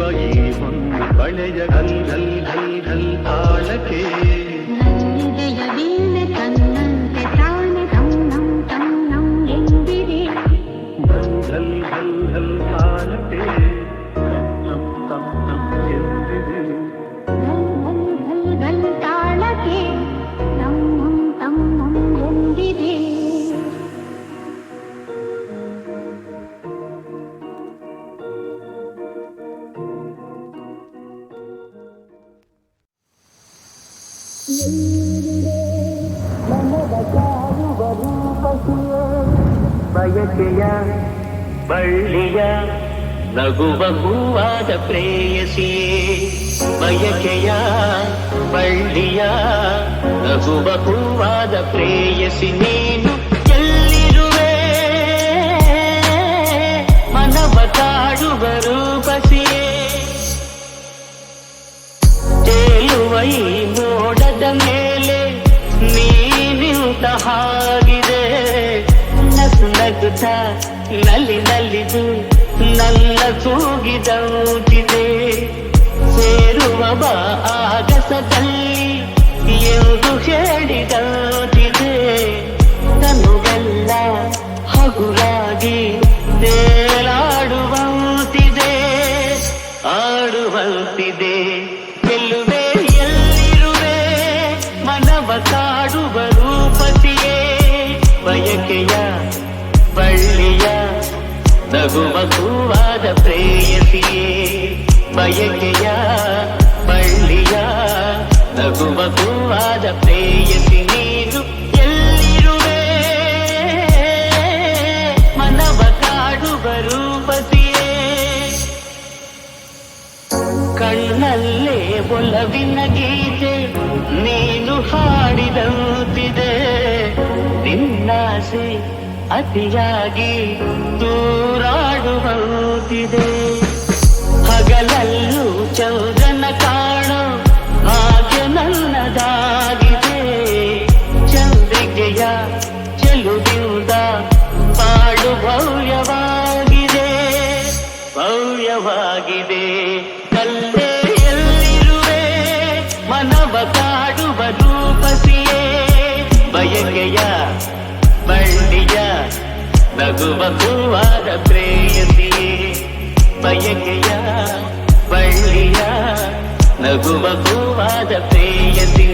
ಕುಣಿವ ಈ ಹೊನ್ನ ಬಳೆಯ ಘಲ್ ಘಲ್ ಘಲ್ ಘಲ್ ತಾಳಕ್ಕೆ ನಗುವ ಹೂವಾದ ಪ್ರೇಯಸಿಯೇ ಬಯಕೆಯ ಬಳ್ಳಿಯ ನಗುವ ಹೂವಾದ ಪ್ರೇಯಸಿ ನೀನು ಎಲ್ಲಿರುವೆ? ಮನವ ಕಾಡುವ ರೂಪಸಿಯೇ? ತೇಲುವ ಮೋಡದ ಮೇಲೆ ನೀನಿಂತ ಹಾಗಿದೆ. ನಗು ನಗುತ್ತ, ನಲ್ಲಿ ನಲಿದು ನನ್ನ ಕೂಗಿದೌಟಿದೆ ಸೇರುವ ಬಾ ಆಗಸದಲ್ಲಿ ಎಂದು ಹೇಳಿದೌಟಿದೆ ತನುಗೆಲ್ಲ ಹಗುರಾಗಿ ತೇಲಾಡುವಂತಿದೆ ಆಡುವಂತಿದೆ. ಗೆಲ್ಲುವೆ, ಎಲ್ಲಿರುವೆ? ಮನವ ಕಾಡುವ ರೂಪತಿಯೇ. ಬಯಕೆಯ ಬಳ್ಳಿಯ ನಗುವ ಹೂವಾದ ಪ್ರೇಯಸಿಯೇ, ಬಯಕೆಯ ಬಳ್ಳಿಯ ನಗುವ ಹೂವಾದ ಪ್ರೇಯಸಿ ನೀನು ಎಲ್ಲಿರುವೆ? ಮನವ ಕಾಡುವ ರೂಪತಿಯೇ ಕಣ್ಣಲ್ಲೇ ಒಲವಿನ ಗೀತೆ ನೀನು ಹಾಡಿದಂತಿದೆ. ನಿನ್ನಾಸೆ ಅತಿಯಾಗಿ ದೂರಾಡುವಂತಿದೆ ಹೂವಾದ ಪ್ರೇಯಸಿಯೇ ಬಯಕೆಯ ಬಳ್ಳಿಯ ನಗುವ ಹೂವಾದ ಪ್ರೇಯಸಿ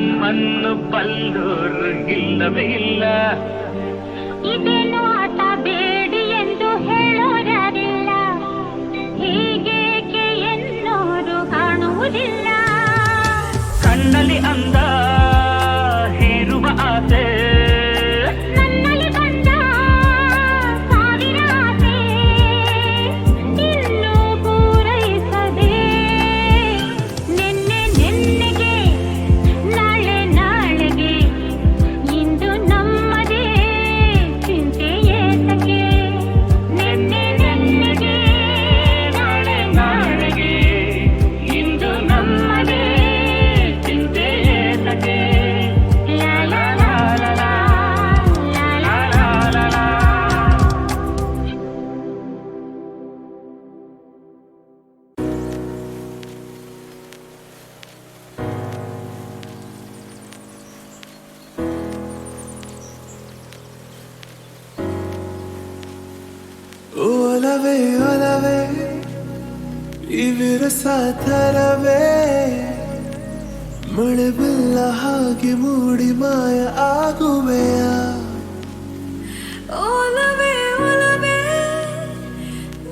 ನಮ್ಮನ್ನು ಬಲ್ಲೋರು ಇಲ್ಲವೇ ಇಲ್ಲ. ಇದೇನು ಆಟ ಬೇಡಿ ಎಂದು ಹೇಳೋರ್ಯಾರಿಲ್ಲ ಹೀಗೇಕೆ ಎನ್ನೋರು ಕಾಣುವುದಿಲ್ಲ. ಕಣ್ಣಲ್ಲಿ ಅಂದ ಒಲವೇ ಒಲವೇ ಈ ವಿರಸ ಮಳೆ ಬಿಲ್ಲ ಹಾಗೆ ಮೂಡಿ ಮಾಯ ಆಗುವೆಯ ಒಲವೇ ಒಲವೇ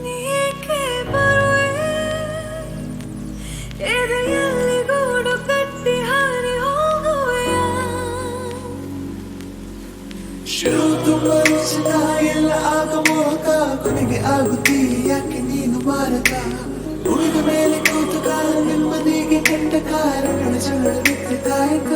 ನೀಕೆ ಬರುವೆ. ಎದೆಯಲ್ಲಿ ಗೂಡು ಕಟ್ಟಿ ಹಾರಿ ಹೋಗುವೆಯ ಶಿರು ತುಂಬ ಎಲ್ಲ ಆಗ ಮೋಹಕ ಕೊನೆಗೆ ಆಗುತ್ತೀ ಯಾಕೆ ನೀನು ಮಾರಕ ಉಳಿದ ಮೇಲೆ ಕೂತು ಕಾಲ ನೆಮ್ಮದಿಗೆ ಕೆಟ್ಟ ಕಾರಣಗಳ ಜಗಳ ಬಿಟ್ಟ ಕಾಯಕ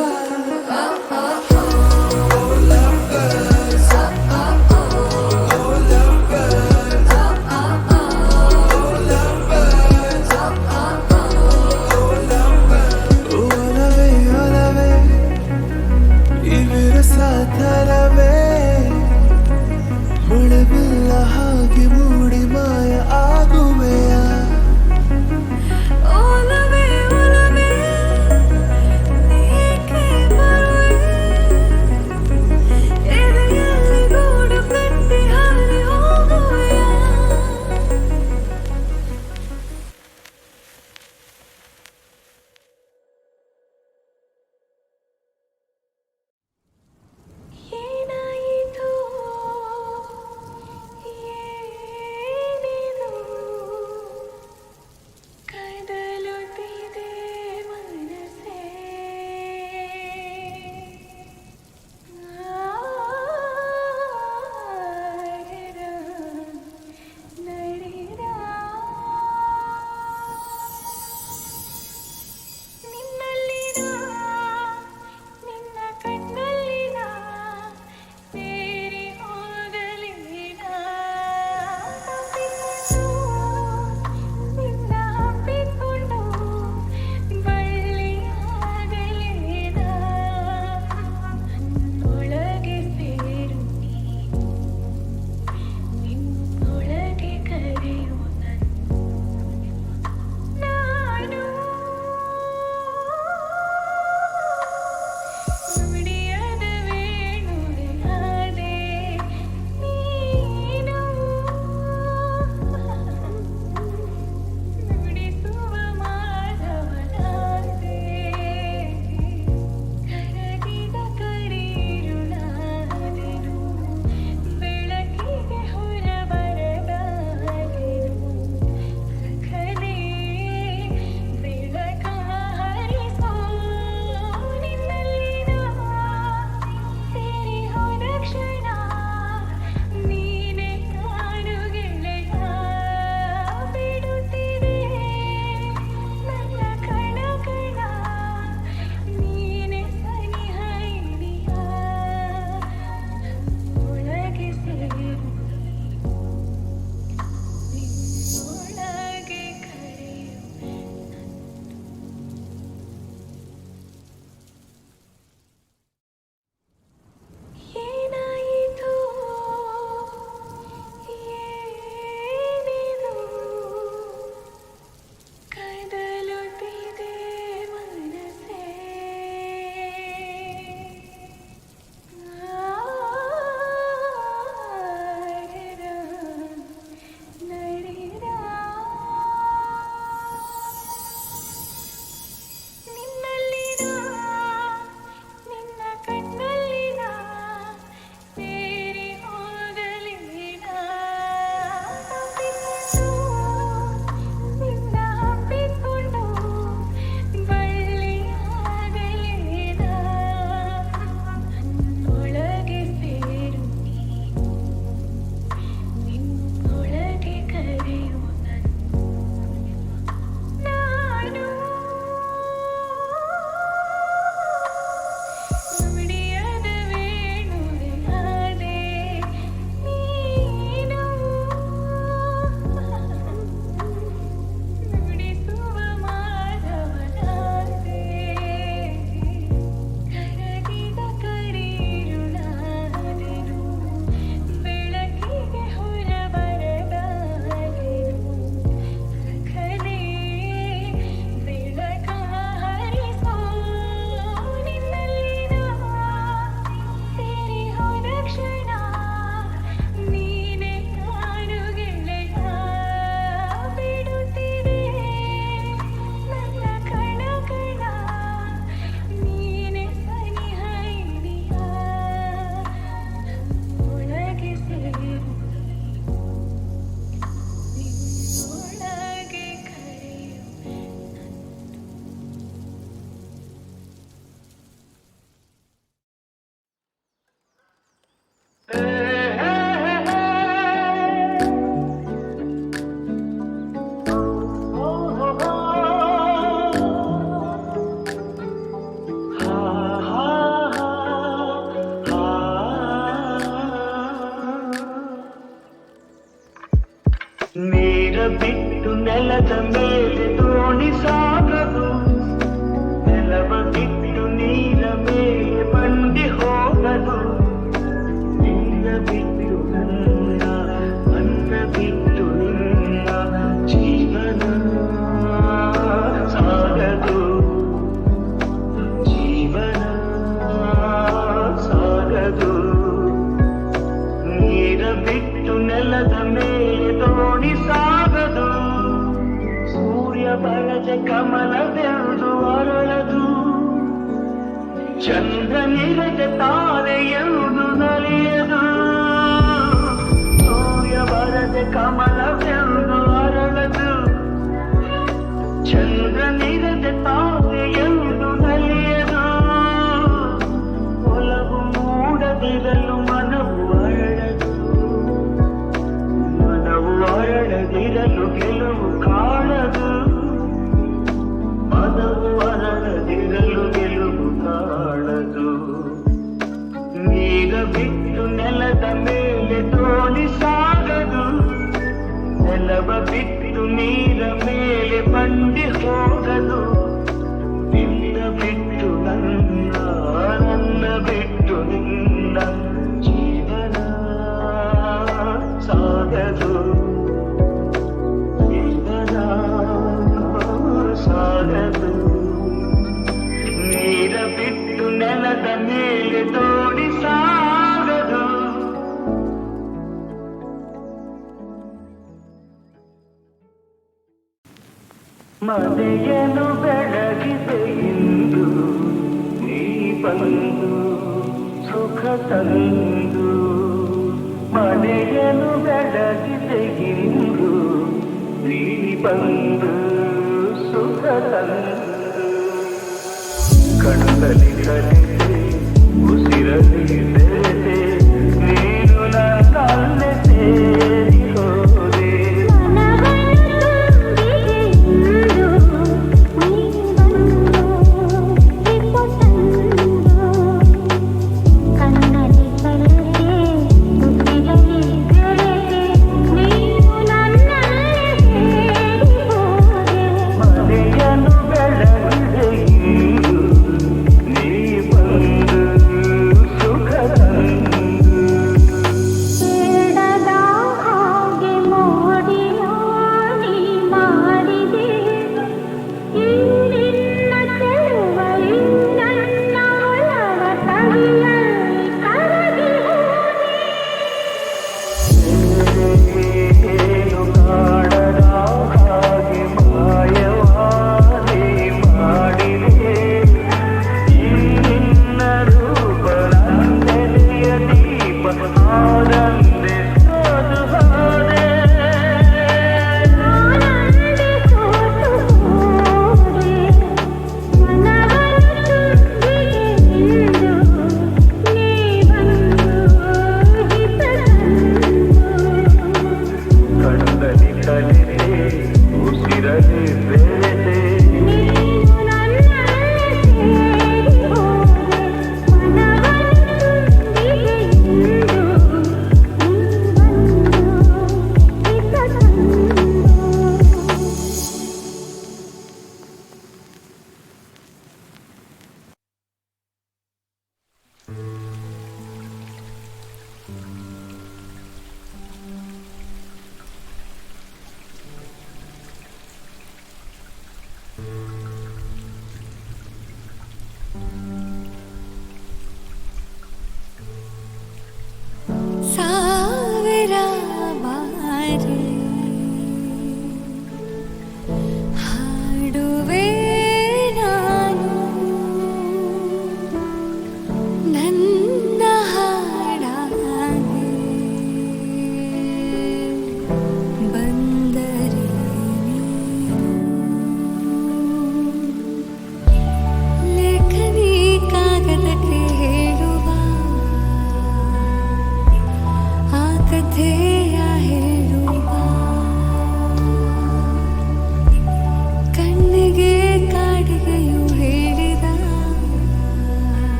ನೀರ ಬಿಟ್ಟು ನೆಲದ ಮೇಲೆ ದೋಣಿ ಸಾ you. ಹೃದಯನು ಬೆಳಗಿದೆ ಇಂದು. ನೀ ಬಂದು ಸುಖ ತಂದು ಮನೆಯನು ಬೆಳಗಿದೆ ಇಂದು. ನೀ ಬಂದು ಸುಖ ತಂದು. ಕಣದಲ್ಲಿ ಕಲಿಸಿ ಉಸಿರಲಿದೆ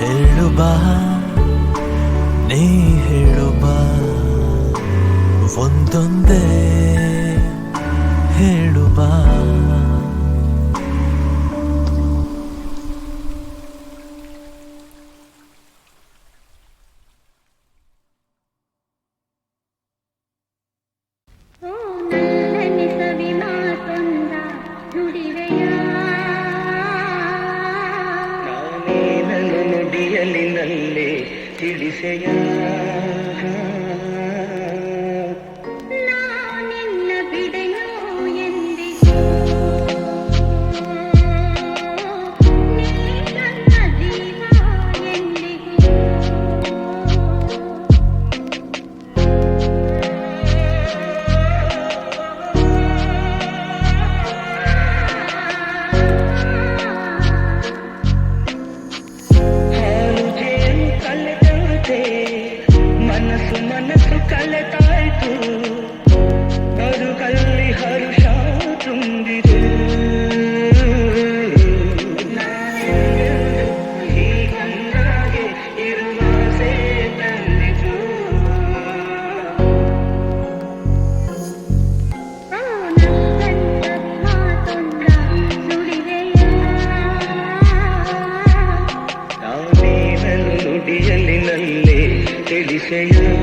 ಹೇಳುವ ನೀ ಹೇಳುವ ಒಂದೊಂದೇ ಹೇಳುವ ಓ say you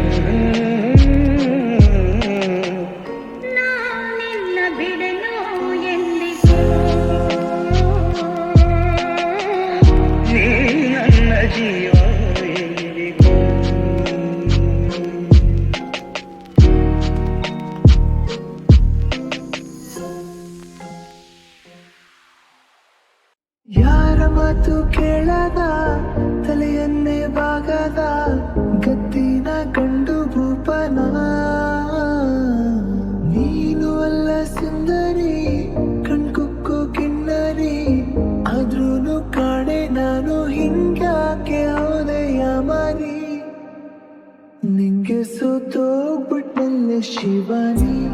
ನಿಂಗೆ ಸೋತೋಗ್ಬಿಟ್ನಲ್ಲ ಶಿವಾನಿ.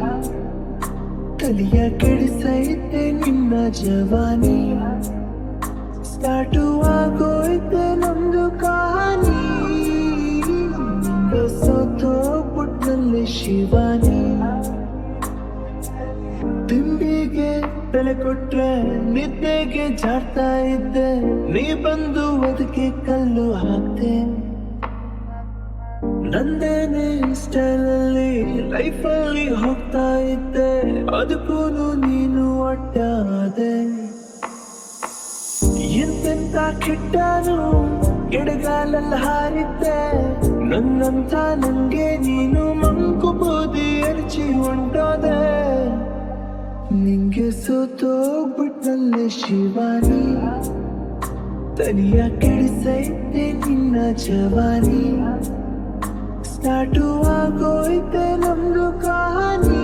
ತಲಿಯ ಕೆಡಿಸೈತೆ ನಿನ್ನ ಜವಾನಿ. ಸ್ಟಾರ್ಟು ಆಗೋಯ್ತೆ ನಮ್ದು ಕಹಾನಿ. ನಿಂಗೆ ಶಿವಾನಿ. ತಿಂಬಿಗೆ ಬೆಲೆ ಕೊಟ್ರೆ ನಿದ್ದೆಗೆ ಜಾಡ್ತಾ ಇದ್ದೆ. ನೀ ಬಂದು ಅದಕ್ಕೆ ಕಲ್ಲು ಹಾಕ್ತೆ. ನಂದೇನೆ ಸ್ಟೈಲಲ್ಲಿ ಲೈಫಲ್ಲಿ ಹೋಗ್ತಾ ಇದ್ದೆ. ಅದಕ್ಕೂ ನೀನು ಅಡ್ಡಾದೆ ಎಂತೆಂತ ಕೆಟ್ಟನು ಎಡಗಾಲಲ್ಲಿ ಹಾರಿದ್ದೆ. ನನ್ನಂತ ನಂಗೆ ನೀನು ಮಂಕು ಬೋದಿ ಎರಚಿ ಹೊಂಟೋದೆ. ನಿಂಗೆ ಸೋತೋಗ್ಬಿಟ್ನಲ್ಲೇ ಶಿವಾನಿ. ತನಿಯ ಕೆಡಿಸೈತೆ ನಿನ್ನ ಜವಾನಿ. ಸ್ಟಾರ್ಟು ಆಗೋಯ್ತೆ ನಮ್ದು ಕಹಾನಿ.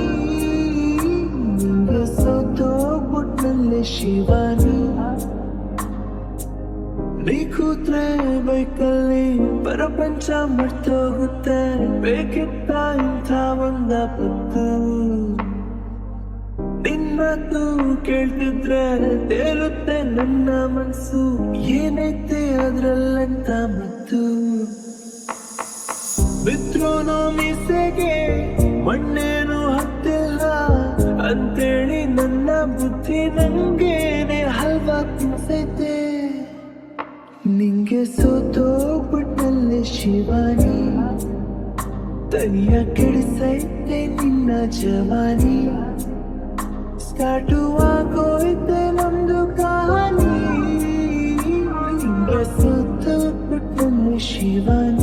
ನಿಂಗೆ ಸೋತೋಗ್ಬಿಟ್ನಲ್ಲೇ ಶಿವಾನಿ. ಕೂತ್ರೆ ಬೈಕಲ್ಲಿ ಪ್ರಪಂಚ ಮರ್ತೋಗುತ್ತೆ. ಬೇಕಿತ್ತ ಇಂಥ ಒಂದ ಪತ್ತು. ನಿನ್ನದು ಕೇಳ್ತಿದ್ರೆ ತೇರುತ್ತೆ ನನ್ನ ಮನ್ಸು ಏನೈತೆ ಅದ್ರಲ್ಲಂತ ಮತ್ತು ಬಿದ್ರೂನು ಮೀಸೆಗೆ ಮಣ್ಣೇನು ಹತ್ತಿಲ್ಲ. ಅಂತೇಳಿ ನನ್ನ ಬುದ್ಧಿ ನಂಗೇನೆ ಹಲ್ವಾ ತಿನ್ಸೈತೆ ನಿಂಗೆ ಸೋತೋಗ್ಬಿಟ್ಟಲ್ಲಿ ಶಿವಾನಿ. ತನಿಯ ಕೆಡಿಸೈತೆ ನಿನ್ನ ಜವಾನಿ. ಸ್ಟಾರ್ಟು ಆಗೋಯ್ತೆ ನಮ್ದು ಕಹಾನಿ. ನಿಂಗೆ ಸೋತೋಗ್ಬಿಟ್ಟಲ್ಲಿ ಶಿವಾನಿ.